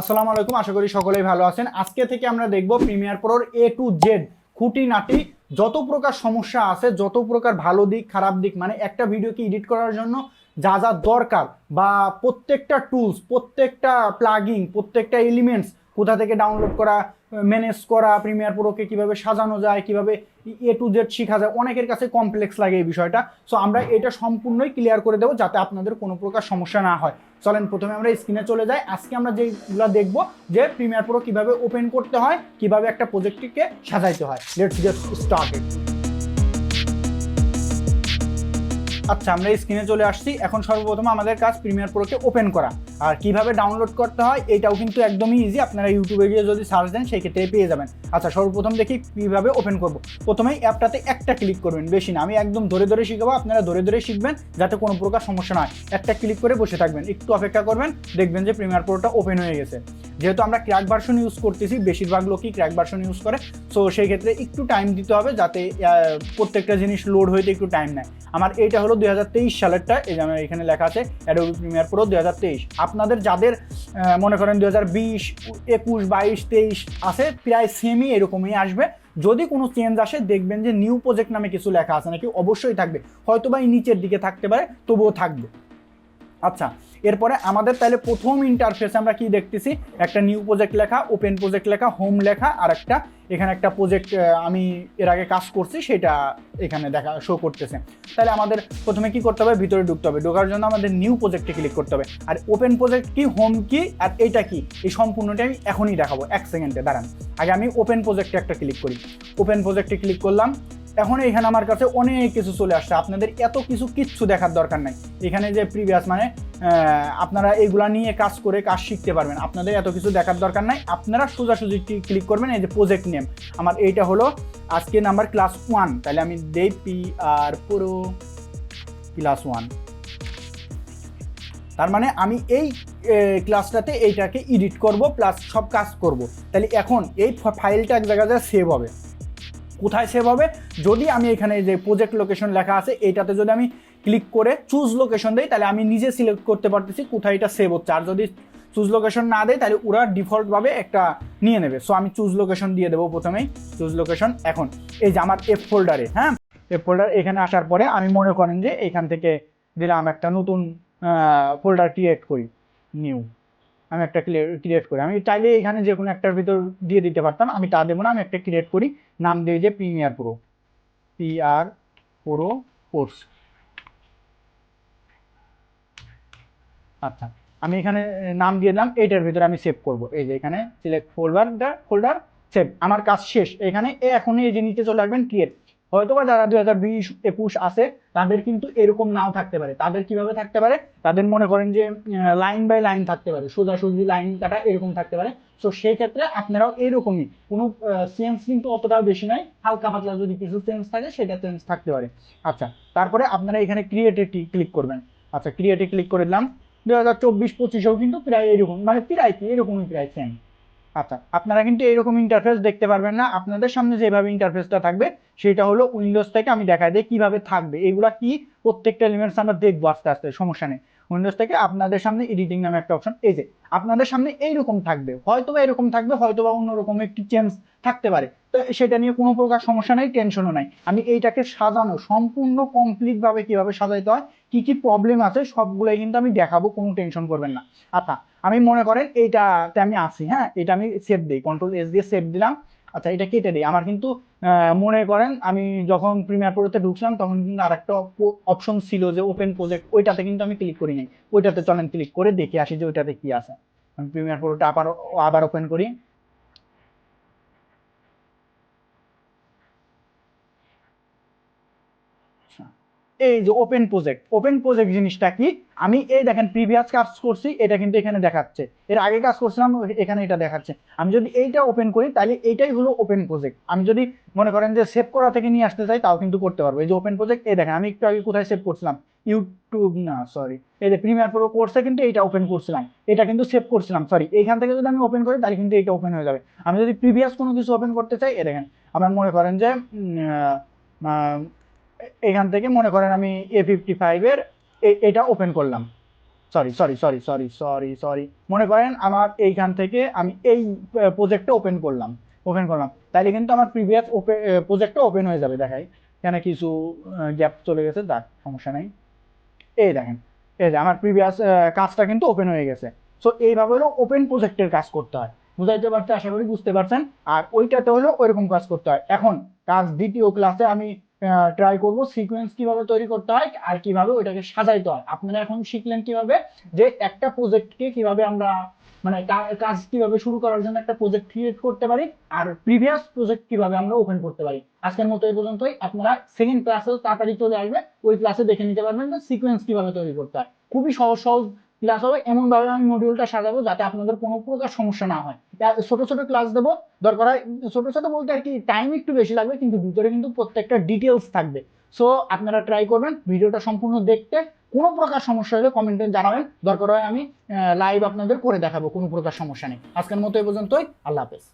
আসসালামু আলাইকুম, আশা করি সকলেই ভালো আছেন। আজকে থেকে আমরা দেখব প্রিমিয়ার প্রোর এ টু জেড খুঁটিনাটি। যত প্রকার সমস্যা আছে, যত প্রকার ভালো দিক, খারাপ দিক মানে একটা ভিডিওকে এডিট করার জন্য যা যা দরকার বা প্রত্যেকটা টুলস প্রত্যেকটা প্লাগিং প্রত্যেকটা এলিমেন্টস কোথা থেকে ডাউনলোড করা ম্যানেজ করা প্রিমিয়ার প্রোকে কীভাবে সাজানো যায়, কীভাবে এ টু জেড শেখা যায়, অনেকের কাছে কমপ্লেক্স লাগে এই বিষয়টা। সো আমরা এটা সম্পূর্ণই ক্লিয়ার করে দেবো যাতে আপনাদের কোনো প্রকার সমস্যা না হয়। চলেন, প্রথমে আমরা স্ক্রিনে চলে যাই। আজকে আমরা যেগুলো দেখব যে প্রিমিয়ার প্রো কীভাবে ওপেন করতে হয়, কীভাবে একটা প্রজেক্টটিকে সাজাইতে হয়। লেটস গেট স্টার্টেড আচ্ছা আমরা স্ক্রিনে চলে আসছি। এখন সর্বপ্রথম আমাদের কাজ প্রিমিয়ার প্রোকে ওপেন করা। আর কীভাবে ডাউনলোড করতে হয়, এটাও কিন্তু একদমই ইজি আপনারা ইউটিউবে গিয়ে যদি সার্চ দেন, সেই ক্ষেত্রে পেয়ে যাবেন। আচ্ছা সর্বপ্রথম দেখি কীভাবে ওপেন করব। প্রথমেই অ্যাপটাতে একটা ক্লিক করবেন, বেশি না। আমি একদম ধরে ধরে শিখাবো, আপনারা ধরে ধরে শিখবেন, যাতে কোনো প্রকার সমস্যা না হয়। একটা ক্লিক করে বসে থাকবেন, একটু অপেক্ষা করবেন, দেখবেন যে প্রিমিয়ার প্রোটা ওপেন হয়ে গেছে। যেহেতু আমরা ক্র্যাক ভার্সন ইউজ করতেছি, বেশিরভাগ লোকই ক্র্যাক ভার্সন ইউজ করে। সো সেই ক্ষেত্রে একটু টাইম দিতে হবে যাতে প্রত্যেকটা জিনিস লোড হইতে একটু টাইম নেয়। আমার এইটা হলো দুই হাজার তেইশ সালেরটা, এই যে আমার এখানে লেখা আছে অ্যাডোবি প্রিমিয়ার প্রো দুই হাজার তেইশ। আপনাদের যাদের মনে করেন দুই হাজার বিশ, একুশ, বাইশ, তেইশ আছে, প্রায় সেমই এরকমই আসবে। যদি কোনো চেঞ্জ আসে, দেখবেন যে নিউ প্রজেক্ট নামে কিছু লেখা আছে নাকি, অবশ্যই থাকবে। হয়তো বা এই নিচের দিকে থাকতে পারে, তবুও থাকবে। আচ্ছা এরপরে আমাদের তাহলে প্রথম ইন্টারফেসে আমরা কি দেখতেছি? একটা নিউ প্রজেক্ট লেখা ওপেন প্রজেক্ট লেখা হোম লেখা, আর একটা, এখানে একটা প্রজেক্ট আমি এর আগে কাজ করছি, সেটা এখানে দেখা শো করতেছে। তাহলে আমাদের প্রথমে কি করতে হবে? ভিতরে ঢুকতে হবে। ঢোকার জন্য আমাদের নিউ প্রজেক্টে ক্লিক করতে হবে। আর ওপেন প্রজেক্ট কি হোম কি, আর এটা কি? এই সম্পূর্ণটা আমি এখনই দেখাবো। এক সেকেন্ডে দাঁড়ান। আগে আমি ওপেন প্রজেক্টে একটা ক্লিক করি। ওপেন প্রজেক্টে ক্লিক করলাম। এখন এখানে আমার কাছে অনেক কিছু চলে আসছে। আপনাদের এত কিছু কিচ্ছু দেখার দরকার নাই। এখানে যে প্রিভিয়াস মানে আপনারা এইগুলা নিয়ে কাজ করে কাজ শিখতে পারবেন। আপনাদের এত কিছু দেখার দরকার নাই। আপনারা সোজাসুজি ক্লিক করবেন, এই যে প্রজেক্ট নেম আমার এইটা হলো আজকে নাম্বার ক্লাস ওয়ান তাহলে আমি দেই পি আর পুরো ক্লাস ওয়ান তার মানে আমি এই ক্লাসটাতে এইটাকে এডিট করব প্লাস সব কাজ করব। তাহলে এখন এই ফাইলটা এক জায়গায় সেভ হবে। কোথায় সেভ হবে? যদি আমি এখানে যে প্রজেক্ট লোকেশন লেখা আছে এইটাতে যদি আমি ক্লিক করে চুজ লোকেশন দেই, তাহলে আমি নিজে সিলেক্ট করতে পারতেছি কোথায় এটা সেভ হচ্ছে। আর যদি চুজ লোকেশন না দেয় তাহলে ওরা ডিফল্টভাবে একটা নিয়ে নেবে। সো আমি চুজ লোকেশন দিয়ে দেবো প্রথমেই। চুজ লোকেশন এখন। এই যে আমার এফ ফোল্ডারে হ্যাঁ? এফ ফোল্ডার এখানে আসার পরে আমি মনে করেন যে এখান থেকে দিলাম একটা নতুন ফোল্ডার ক্রিয়েট করি নিউ আমি একটা ক্রিয়েট করি। আমি চাইলে এখানে যে কোনো একটার ভিতর দিয়ে দিতে পারতাম, আমি তা দেবো না, আমি একটা ক্রিয়েট করি। নাম দিয়ে যে premiere pro P R pro course আচ্ছা আমি এখানে নাম দিয়ে দিলাম, এইটার ভিতরে আমি সেভ করব। এই যে এখানে সিলেক্ট ফোল্ডার ফোল্ডার সেভ আমার কাজ শেষ। এখানে এখনই এই যে নিচে চলে আসবেন ক্রিয়েট হয়তো বা যারা দুই হাজার বিশ একুশ আছে, তাদের কিন্তু এরকম নাও থাকতে পারে। তাদের কীভাবে থাকতে পারে? তাদের মনে করেন যে লাইন বাই লাইন থাকতে পারে। সোজাসুজি লাইন কাটা এরকম থাকতে পারে। তো সেই ক্ষেত্রে আপনারাও এরকমই। কোনো চেঞ্জ কিন্তু অতটাও বেশি নয়। হালকা পাতলা যদি কিছু চেঞ্জ থাকে, সেটা চেঞ্জ থাকতে পারে। আচ্ছা তারপরে আপনারা এখানে ক্রিয়েটে ক্লিক করবেন। আচ্ছা ক্রিয়েটে ক্লিক করে দিলাম। দু হাজার চব্বিশ পঁচিশেও কিন্তু প্রায় এরকম মানে প্রায় কি? এরকমই প্রায় সেম আচ্ছা আপনারা কিন্তু এরকম ইন্টারফেস দেখতে পারবেন না। আপনাদের সামনে যেভাবে ইন্টারফেসটা থাকবে, সেটা হলো উইন্ডোজ থেকে আমি দেখাই দিই কীভাবে থাকবে। এগুলা কি প্রত্যেকটা এলিমেন্টস আমরা দেখব আস্তে আস্তে, সমস্যা নেই। উইন্ডোজ থেকে আপনাদের সামনে এডিটিং নামে একটা অপশন এই যে, আপনাদের সামনে এইরকম থাকবে হয়তো বা এরকম থাকবে হয়তো বা অন্যরকম একটি চেঞ্জ থাকতে পারে। তো সেটা নিয়ে কোনো প্রকার সমস্যা নেই টেনশনও নাই। আমি এইটাকে সাজানো, সম্পূর্ণ কমপ্লিট ভাবে কীভাবে সাজাইতে হয়, কি কি প্রবলেম আছে, সবগুলোই কিন্তু আমি দেখাবো, কোনো টেনশন করবেন না। আচ্ছা আমি মনে করেন এইটাতে আমি আসি হ্যাঁ? এটা আমি সেভ দিই কন্ট্রোল এস দিয়ে সেভ দিলাম। আচ্ছা এটা কেটে দিই। আমার কিন্তু মনে করেন আমি যখন প্রিমিয়ার প্রোতে ঢুকছিলাম, তখন কিন্তু আর একটা অপশন ছিল যে ওপেন প্রজেক্ট ওইটাতে কিন্তু আমি ক্লিক করি নাই। ওইটাতে চলেন ক্লিক করে দেখে আসি যে ওইটাতে কি আছে। আমি প্রিমিয়ার প্রোটা আবার আবার ওপেন করি আচ্ছা, এই যে ওপেন প্রজেক্ট ওপেন প্রজেক্ট জিনিসটা কি? আমি এই দেখেন প্রিভিয়াস কাজ করছি, এটা কিন্তু এখানে দেখাচ্ছে। এর আগে কাজ করছিলাম, এখানে এটা দেখাচ্ছে। আমি যদি এইটা ওপেন করি, তাহলে এইটাই হলো ওপেন প্রজেক্ট আমি যদি মনে করেন যে সেভ করা থেকে নিয়ে আসতে চাই, তাও কিন্তু করতে পারব। এই যে ওপেন প্রজেক্ট এই দেখেন, আমি একটু আগে কোথায় সেভ করছিলাম? ইউটিউব না সরি এই যে প্রিমিয়ার প্রো কোর্সে কিন্তু এটা ওপেন করছিলাম। এটা কিন্তু সেভ করছিলাম সরি এইখান থেকে যদি আমি ওপেন করি, তাহলে কিন্তু এটা ওপেন হয়ে যাবে। আমি যদি প্রিভিয়াস কোনো কিছু ওপেন করতে চাই এ দেখেন আমার মনে করেন যে এখান থেকে মনে করেন আমি এ ফিফটি ফাইভের এটা ওপেন করলাম। Sorry sorry sorry sorry sorry sorry মনে করেন আমার এইখান থেকে আমি এই প্রজেক্টটা ওপেন করলাম। ওপেন করলাম। তাইলে কিন্তু আমার প্রিভিয়াস ওপেন প্রজেক্টটা ওপেন হয়ে যাবে, দেখাই। এখানে কিছু গ্যাপ চলে গেছে, দেখ, সমস্যা নেই। এই দেখেন, এই যে আমার প্রিভিয়াস কাজটা কিন্তু ওপেন হয়ে গেছে। সো এইভাবে হলো ওপেন প্রজেক্টের কাজ করতে হয়। বুঝাইতে পারছে, আশা করি বুঝতে পারছেন। আর ওইটাতে হলো ওইরকম কাজ করতে হয়। এখন, কাজ দ্বিতীয় ক্লাসে আমি ট্রাই করব সিকোয়েন্স কীভাবে তৈরি করতে হয় আর কীভাবে ওইটাকে সাজাইতে হয়। আপনারা এখন শিখলেন কীভাবে যে একটা প্রজেক্টকে কীভাবে আমরা মানে কাজ কীভাবে শুরু করার জন্য একটা প্রজেক্ট ক্রিয়েট করতে পারি আর প্রিভিয়াস প্রজেক্ট কীভাবে আমরা ওপেন করতে পারি। আজকের মতো এই পর্যন্তই। আপনারা সেকেন্ড ক্লাসে তাড়াতাড়ি চলে আসবে, ওই ক্লাসে দেখে নিতে পারবেন যে সিকোয়েন্স কীভাবে তৈরি করতে হয়। খুবই সহজ সহজ ক্লাস হবে এমন ভাবে আমি মডিউলটা সাজাবো যাতে আপনাদের কোনো প্রকার সমস্যা না হয়। ছোট ছোট ক্লাস দেবো, দরকার হয় ছোট ছোট বলতে আর কি টাইম একটু বেশি লাগবে, কিন্তু ভিতরে কিন্তু প্রত্যেকটা ডিটেলস থাকবে। সো আপনারা ট্রাই করবেন, ভিডিওটা সম্পূর্ণ দেখতে, কোনো প্রকার সমস্যা হলে কমেন্টে জানাবেন। দরকার হয় আমি লাইভ আপনাদের করে দেখাবো, কোনো প্রকার সমস্যা নেই। আজকের মতো এই পর্যন্তই, আল্লাহ হাফেজ।